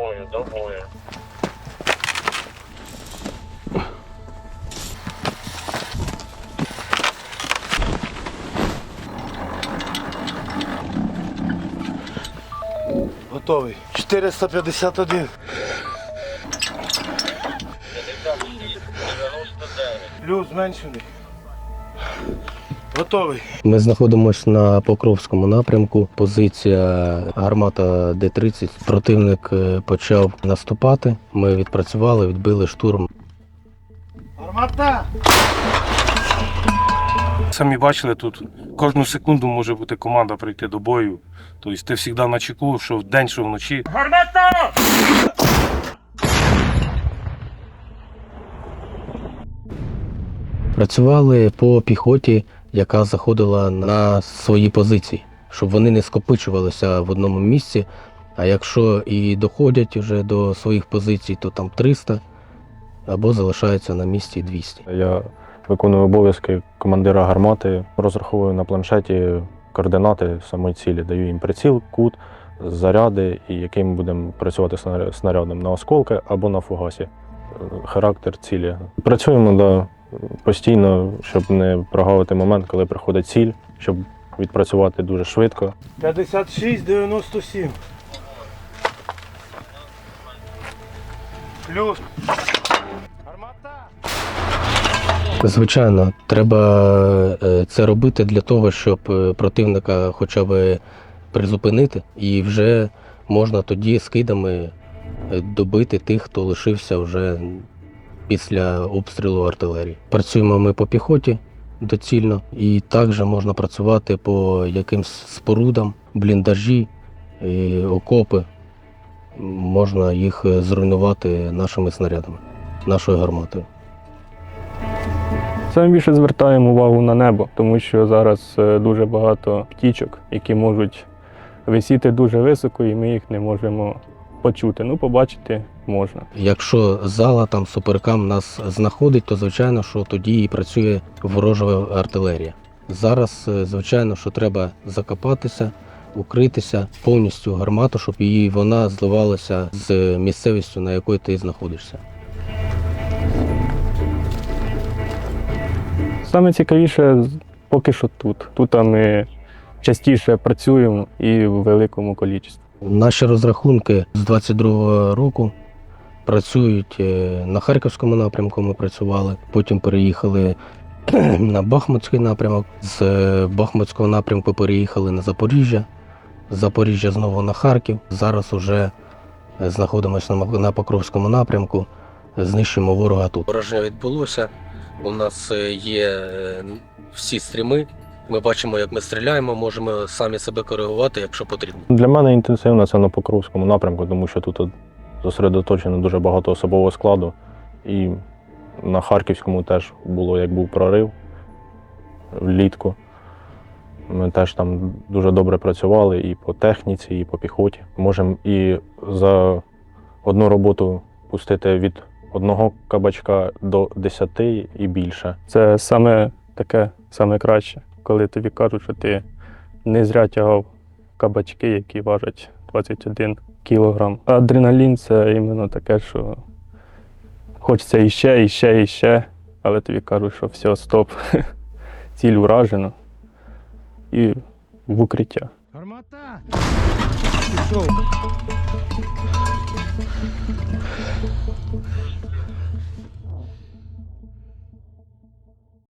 бою, до бою. Готовий. 451. 56, 99. Плюс зменшений. Готовий. Ми знаходимося на Покровському напрямку. Позиція гармата Д-30. Противник е, почав наступати. Ми відпрацювали, відбили штурм. Армата! Самі бачили, тут кожну секунду може бути команда прийти до бою. Тобто ти завжди на чеку, що вдень, що вночі. Гармата! Працювали по піхоті, яка заходила на свої позиції, щоб вони не скопичувалися в одному місці. А якщо і доходять вже до своїх позицій, то там 300 або залишаються на місці 200. Я виконую обов'язки командира гармати, розраховую на планшеті координати самої цілі, даю їм приціл, кут, заряди і яким будемо працювати снаря- снарядом на осколки або на фугасі. Характер цілі. Працюємо да, постійно, щоб не прогавити момент, коли приходить ціль, щоб відпрацювати дуже швидко. 56, 97. Плюс. Звичайно, треба е, це робити для того, щоб е, противника хоча б призупинити, і вже можна тоді скидами е, добити тих, хто лишився вже після обстрілу артилерії. Працюємо ми по піхоті доцільно, і також можна працювати по якимсь спорудам, бліндажі, і окопи. Можна їх е, зруйнувати нашими снарядами, нашою гарматою. Саме більше звертаємо увагу на небо, тому що зараз е, дуже багато птічок, які можуть висіти дуже високо, і ми їх не можемо почути. Ну, побачити можна. Якщо зала там суперкам нас знаходить, то звичайно, що тоді і працює ворожа артилерія. Зараз, е, звичайно, що треба закопатися, укритися повністю гармату, щоб її вона зливалася з місцевістю, на якої ти знаходишся. Саме цікавіше поки що тут. Тут ми частіше працюємо і в великому кількості. Наші розрахунки з 22-го року працюють е, на Харківському напрямку. Ми працювали, потім переїхали на Бахмутський напрямок. З е, Бахмутського напрямку переїхали на Запоріжжя. З Запоріжжя знову на Харків. Зараз уже е, знаходимося на Покровському напрямку. Знищуємо ворога тут. Враження відбулося. У нас є всі стріми. Ми бачимо, як ми стріляємо, можемо самі себе коригувати, якщо потрібно. Для мене інтенсивно це на Покровському напрямку, тому що тут зосередоточено дуже багато особового складу. І на Харківському теж було, як був прорив влітку. Ми теж там дуже добре працювали і по техніці, і по піхоті. Можемо і за одну роботу пустити від одного кабачка до десяти і більше. Це саме таке саме краще, коли тобі кажуть, що ти не зря тягав кабачки, які важать 21 кілограм. Адреналін це іменно таке, що хочеться іще, іще, іще, але тобі кажуть, що все, стоп, ціль уражено і в укриття. Армата! Пішов.